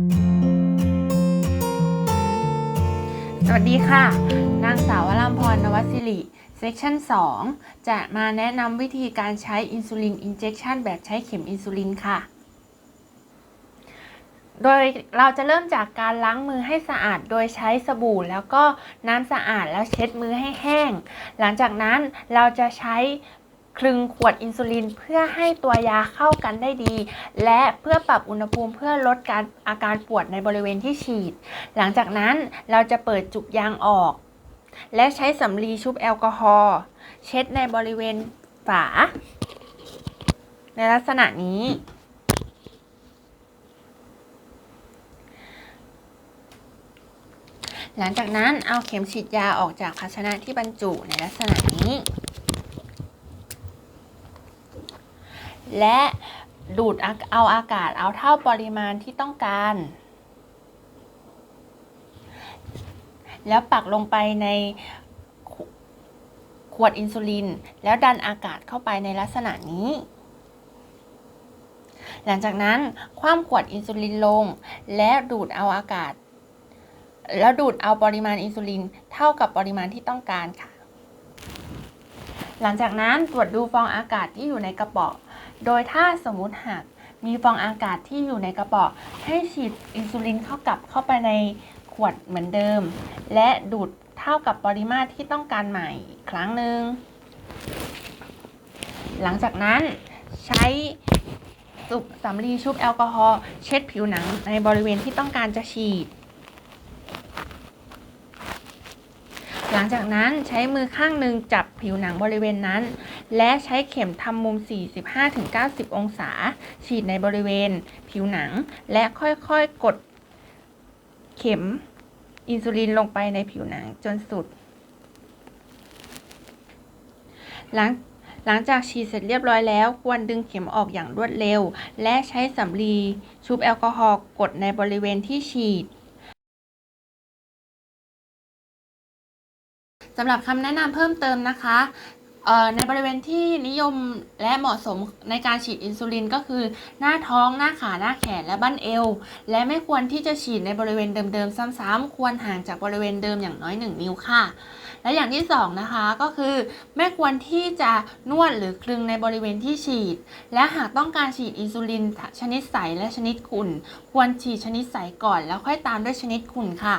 สวัสดีค่ะ นางสาววรามพรนวสิริเซกชัน2 จะมาแนะนำวิธีการใช้อินซูลินอินเจ t ชันแบบใช้เข็มอินซูลินค่ะ โดยเราจะเริ่มจากการล้างมือให้สะอาดโดยใช้สบู่ แล้วก็น้ำสะอาดแล้วเช็ดมือให้แห้ง หลังจากนั้นเราจะใช้ คลึงขวดอินซูลินเพื่อให้ตัวยาเข้ากันได้ดี และเพื่อปรับอุณหภูมิเพื่อลดการอาการปวดในบริเวณที่ฉีด หลังจากนั้นเราจะเปิดจุกยางออก และใช้สำลีชุบแอลกอฮอล์เช็ดในบริเวณฝา ในลักษณะนี้ หลังจากนั้นเอาเข็มฉีดยาออกจากภาชนะที่บรรจุในลักษณะนี้ และดูดเอาอากาศเอาเท่าปริมาณที่ต้องการ แล้วปักลงไปในขวดอินซูลิน แล้วดันอากาศเข้าไปในลักษณะนี้ หลังจากนั้นคว่ำขวดอินซูลินลง และดูดเอาอากาศ แล้วดูดเอาปริมาณอินซูลินเท่ากับปริมาณที่ต้องการค่ะ หลังจากนั้นตรวจดูฟองอากาศที่อยู่ในกระป๋อง โดยถ้าสมมุติหากมีฟองอากาศที่อยู่ในกระป๋อให้ฉีดอินซูลินเข้ากับเข้าไปในขวดเหมือนเดิม และดูดเท่ากับปริมาตรที่ต้องการใหม่ครั้งหนึ่งหลังจากนั้นใช้สุบสำลีชุบแอลกอฮอล์เช็ดผิวหนังในบริเวณที่ต้องการจะฉีด หลังจากนั้นใช้มือข้างหนึ่งจับผิวหนังบริเวณนั้น และใช้เข็มทำมุม 45-90 องศา ฉีดในบริเวณผิวหนัง และค่อยๆ กดเข็มอินซูลินลงไปในผิวหนังจนสุด หลังหลังจากฉีดเสร็จเรียบร้อยแล้ว ควรดึงเข็มออกอย่างรวดเร็ว และใช้สำลีชุบแอลกอฮอล์กดในบริเวณที่ฉีดสำหรับคำแนะนำเพิ่มเติมนะคะ ในบริเวณที่นิยมและเหมาะสมในการฉีดอินซูลินก็คือ หน้าท้องหน้าขาหน้าแขนและบั้นเอว และไม่ควรที่จะฉีดในบริเวณเดิมๆซ้ำๆควรห่างจากบริเวณเดิมอย่างน้อย 1 นิ้วค่ะ และอย่างที่สองนะคะก็คือ ไม่ควรที่จะนวดหรือคลึงในบริเวณที่ฉีด และหากต้องการฉีดอินซูลินชนิดใสและชนิดขุ่น ควรฉีดชนิดใสก่อนแล้วค่อยตามด้วยชนิดขุ่นค่ะ